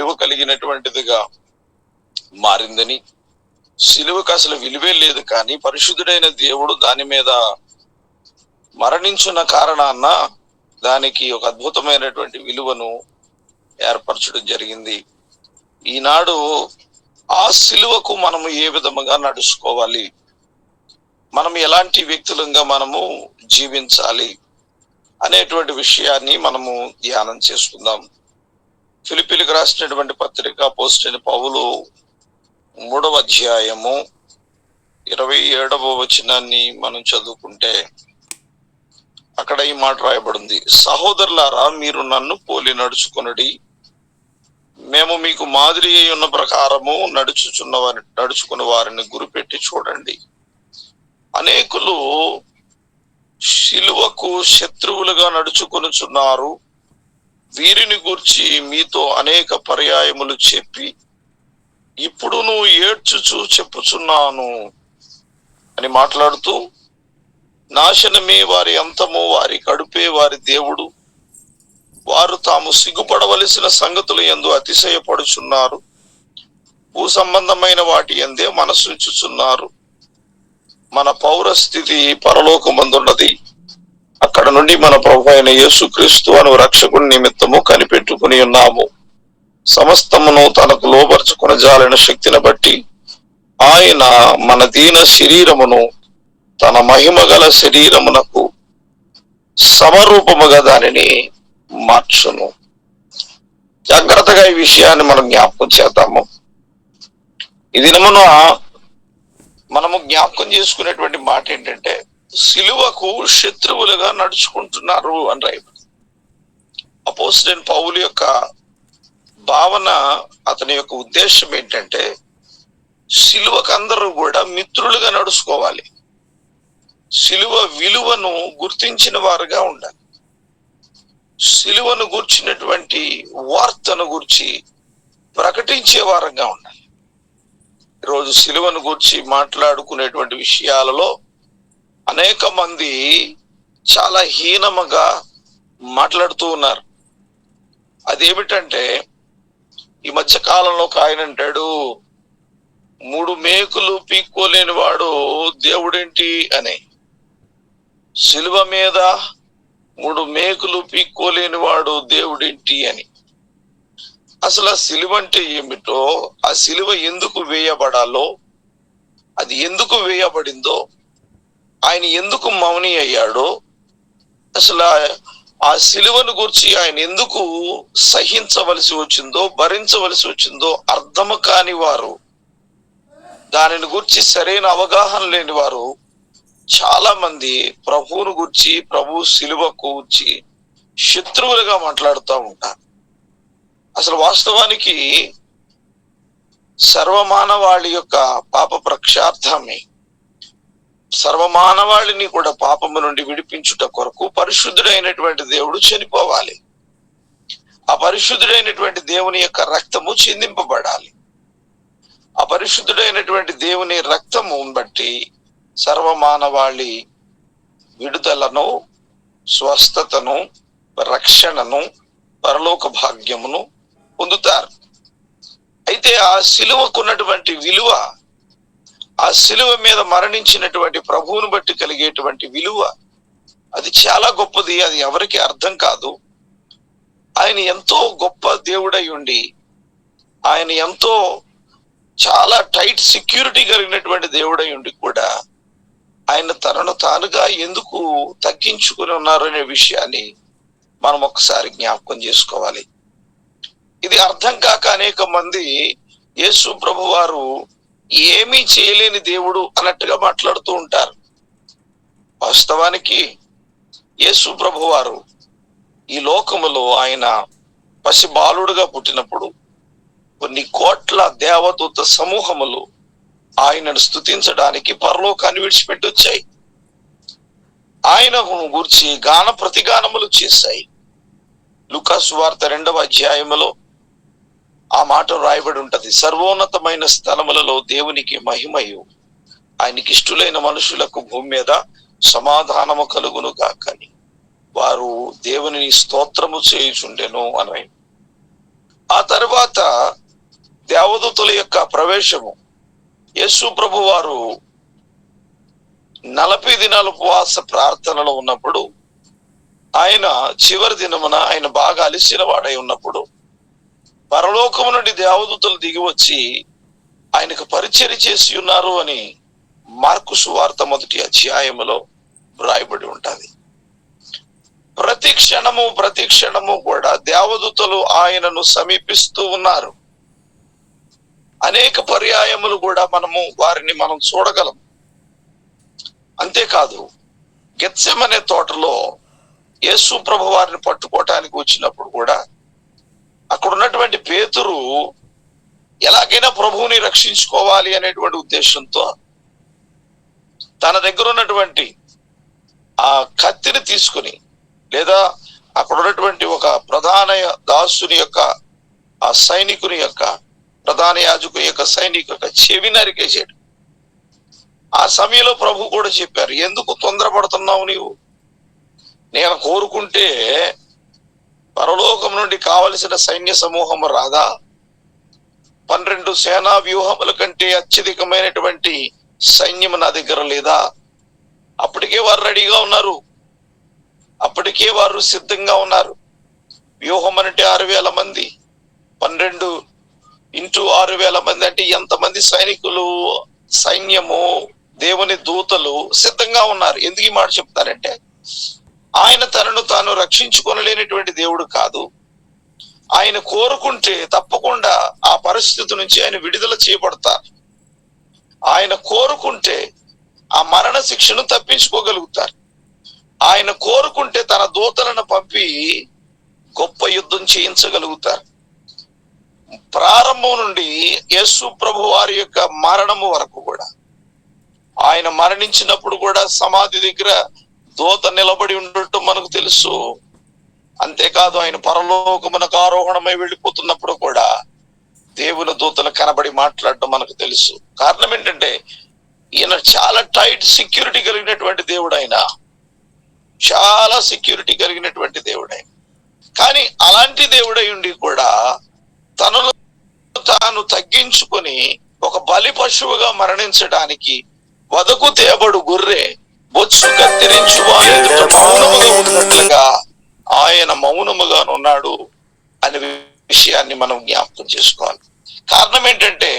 విలువ కలిగినటువంటిదిగా మారిందని. సిలువకు అసలు విలువే లేదు కానీ పరిశుద్ధుడైన దేవుడు దాని మీద మరణించిన కారణాన దానికి ఒక అద్భుతమైనటువంటి విలువను ఏర్పరచడం జరిగింది. ఈనాడు ఆ సిలువకు మనము ఏ విధముగా నడుచుకోవాలి? మనం ఎలాంటి వ్యక్తులంగా మనము జీవించాలి? అనేటువంటి విషయాన్ని మనము ధ్యానం చేసుకుందాం. ఫిలిపిలకు రాసినటువంటి పత్రిక పోస్ట్ పౌలు మూడవ అధ్యాయము ఇరవై ఏడవ వచనాన్ని మనం చదువుకుంటే అక్కడ ఈ మాట రాయబడింది. సహోదరులారా మీరు నన్ను పోలి నడుచుకొనడి. మేము మీకు మాదిరి అయి ఉన్న ప్రకారము నడుచుచున్న వారి నడుచుకున్న వారిని గురిపెట్టి చూడండి. అనేకులు శిలువకు శత్రువులుగా నడుచుకొనుచున్నారు. వీరిని గూర్చి మీతో అనేక పర్యాయములు చెప్పి ఇప్పుడు నువ్వు ఏడ్చుచు చెప్పుచున్నాను అని మాట్లాడుతూ నాశనమే వారి అంతము వారి కడుపే వారి దేవుడు. వారు తాము సిగ్గుపడవలసిన సంగతులు ఎందు అతిశయపడుచున్నారు. భూ సంబంధమైన వాటి ఎందే మనసుంచుచున్నారు మన పౌరస్థితి పరలోకమందున్నది. అక్కడ నుండి మన ప్రభు అయిన యేసుక్రీస్తు అను రక్షకుని నిమిత్తము కనిపెట్టుకుని ఉన్నాము. సమస్తమును తనకు లోపరుచుకుని జాలిన శక్తిని బట్టి ఆయన మన దీన శరీరమును తన మహిమ గల శరీరమునకు సమరూపముగా దానిని మార్చును. జాగ్రత్తగా ఈ విషయాన్ని మనం జ్ఞాపకం చేద్దాము. ఈ దినమున మనము జ్ఞాపకం చేసుకునేటువంటి మాట ఏంటంటే సిలువకు శత్రువులుగా నడుచుకుంటున్నారు అని రాయబడి అపోజిడెంట్ పౌలు యొక్క భావన అతని యొక్క ఉద్దేశం ఏంటంటే సిలువకు అందరూ కూడా మిత్రులుగా నడుచుకోవాలి. సిలువ విలువను గుర్తించిన వారుగా ఉండాలి. సిలువను గూర్చినటువంటి వార్తను గురించి ప్రకటించే వారంగా ఉండాలి. ఈరోజు సిలువను గురించి మాట్లాడుకునేటువంటి విషయాలలో అనేక మంది చాలా హీనముగా మాట్లాడుతూ ఉన్నారు. అదేమిటంటే ఈ మధ్య కాలంలో ఒక ఆయన అంటాడు మూడు మేకులు పీక్కోలేని వాడు దేవుడేంటి? అని. సిలువ మీద మూడు మేకులు పీక్కోలేని వాడు దేవుడేంటి అని. అసలు ఆ సిలువ అంటే ఏమిటో ఆ సిలువ ఎందుకు వేయబడాలో అది ఎందుకు వేయబడిందో ఆయన ఎందుకు మౌని అయ్యాడో అసలు ఆ- సిలువను గురించి ఆయన ఎందుకు సహించవలసి వచ్చిందో భరించవలసి వచ్చిందో అర్థము కాని వారు. దానిని గురించి సరైన అవగాహన లేని వారు చాలా మంది ప్రభువును గురించి ప్రభు సిలువకు గురించి శత్రువులుగా మాట్లాడుతూ ఉంటారు. అసలు వాస్తవానికి సర్వమానవాళి యొక్క పాప ప్రక్షార్థమే. సర్వమానవాళిని కూడా పాపము నుండి విడిపించుట కొరకు పరిశుద్ధుడైనటువంటి దేవుడు చనిపోవాలి. ఆ పరిశుద్ధుడైనటువంటి దేవుని యొక్క రక్తము చిందింపబడాలి. ఆ పరిశుద్ధుడైనటువంటి దేవుని రక్తము బట్టి సర్వమానవాళి విడుదలను స్వస్థతను రక్షణను పరలోక భాగ్యమును పొందుతారు. అయితే ఆ సిలువకున్నటువంటి విలువ ఆ సిలువ మీద మరణించినటువంటి ప్రభువును బట్టి కలిగేటువంటి విలువ అది చాలా గొప్పది అది ఎవరికి అర్థం కాదు. ఆయన ఎంతో గొప్ప దేవుడై ఉండి ఆయన ఎంతో చాలా టైట్ సెక్యూరిటీ కలిగినటువంటి దేవుడై ఉండి కూడా ఆయన తనను తానుగా ఎందుకు తగ్గించుకుని ఉన్నారు అనే విషయాన్ని మనం ఒకసారి జ్ఞాపకం చేసుకోవాలి. ఇది అర్థం కాక అనేక మంది యేసు ప్రభు వారు ఏమీ చేయలేని దేవుడు అన్నట్టుగా మాట్లాడుతూ ఉంటారు. వాస్తవానికి యేసు ప్రభు వారు ఈ లోకములో ఆయన పసి బాలుడుగా పుట్టినప్పుడు కొన్ని కోట్ల దేవదూత సమూహములు ఆయనను స్తుతించడానికి పరలోకాన్ని విడిచిపెట్టి వచ్చాయి ఆయనను గురించి గాన ప్రతిగానములు చేశాయి. లుకాసు వార్త రెండవ అధ్యాయములో ఆ మాట రాయబడి ఉంటది. సర్వోన్నతమైన స్థలములలో దేవునికి మహిమయు. ఆయనకి ఇష్టులైన మనుషులకు భూమి మీద సమాధానము కలుగును కాకని వారు దేవుని స్తోత్రము చేయుచుండెను అని. ఆ తర్వాత దేవదూతుల యొక్క ప్రవేశము. యేసు ప్రభు వారు నలభై దినాల ఉపవాస ప్రార్థనలో ఉన్నప్పుడు ఆయన చివరి దినమున ఆయన బాగా అలిసిన వాడై ఉన్నప్పుడు పరలోకము నుండి దేవదూతలు దిగి వచ్చి ఆయనకు పరిచయం చేసి ఉన్నారు అని మార్కు సువార్త మొదటి అధ్యాయములో వ్రాయబడి ఉంటుంది. ప్రతి క్షణము ప్రతి క్షణము కూడా దేవదూతలు ఆయనను సమీపిస్తూ ఉన్నారు. అనేక పర్యాయములు కూడా మనము వారిని మనం చూడగలం. అంతేకాదు గెత్సెమనే తోటలో యేసు ప్రభు వారిని పట్టుకోవటానికి వచ్చినప్పుడు కూడా అక్కడ ఉన్నటువంటి పేతురు ఎలాగైనా ప్రభువుని రక్షించుకోవాలి అనేటువంటి ఉద్దేశంతో తన దగ్గర ఉన్నటువంటి ఆ కత్తిని తీసుకుని లేదా అక్కడ ఉన్నటువంటి ఒక ప్రధాన దాసుని యొక్క ఆ సైనికుని యొక్క ప్రధాన యాజకుని యొక్క సైనికు యొక్క చెవి నరికేసాడు ఆ సమయంలో ప్రభు కూడా చెప్పారు ఎందుకు తొందరపడుతున్నావు నీవు? నేను కోరుకుంటే పరలోకం నుండి కావలసిన సైన్య సమూహం రాదా పన్నెండు సేనా వ్యూహముల కంటే అత్యధికమైనటువంటి సైన్యం నా దగ్గర లేదా? అప్పటికే వారు రెడీగా ఉన్నారు. అప్పటికే వారు సిద్ధంగా ఉన్నారు. వ్యూహం అంటే ఆరు వేల మంది పన్నెండు ఇంటూ ఆరు వేల మంది అంటే ఎంతమంది సైనికులు సైన్యము దేవుని దూతలు సిద్ధంగా ఉన్నారు. ఎందుకు ఈ మాట చెప్తారంటే ఆయన తనను తాను రక్షించుకొనలేనటువంటి దేవుడు కాదు. ఆయన కోరుకుంటే తప్పకుండా ఆ పరిస్థితి నుంచి ఆయన విడుదల చేయబడతారు. ఆయన కోరుకుంటే ఆ మరణ శిక్షను తప్పించుకోగలుగుతారు. ఆయన కోరుకుంటే తన దూతలను పంపి గొప్ప యుద్ధం చేయించగలుగుతారు. ప్రారంభం నుండి యేసు ప్రభు వారి యొక్క మరణము వరకు కూడా. ఆయన మరణించినప్పుడు కూడా సమాధి దగ్గర దూత నిలబడి ఉండటం మనకు తెలుసు. అంతేకాదు ఆయన పరలోకమునకు ఆరోహణమై వెళ్ళిపోతున్నప్పుడు కూడా దేవుని దూతలు కనబడి మాట్లాడటం మనకు తెలుసు. కారణం ఏంటంటే ఈయన చాలా టైట్ సెక్యూరిటీ కలిగినటువంటి దేవుడు ఆయన చాలా సెక్యూరిటీ కలిగినటువంటి దేవుడు ఆయన కానీ అలాంటి దేవుడై ఉండి కూడా తనను తాను తగ్గించుకొని ఒక బలి పశువుగా మరణించడానికి వదకు తేబడు గొర్రె బొచ్చు కత్తిరించు మౌనముగా ఉన్నట్లుగా ఆయన మౌనముగా ఉన్నాడు అనే విషయాన్ని మనం జ్ఞాపకం చేసుకోవాలి. కారణం ఏంటంటే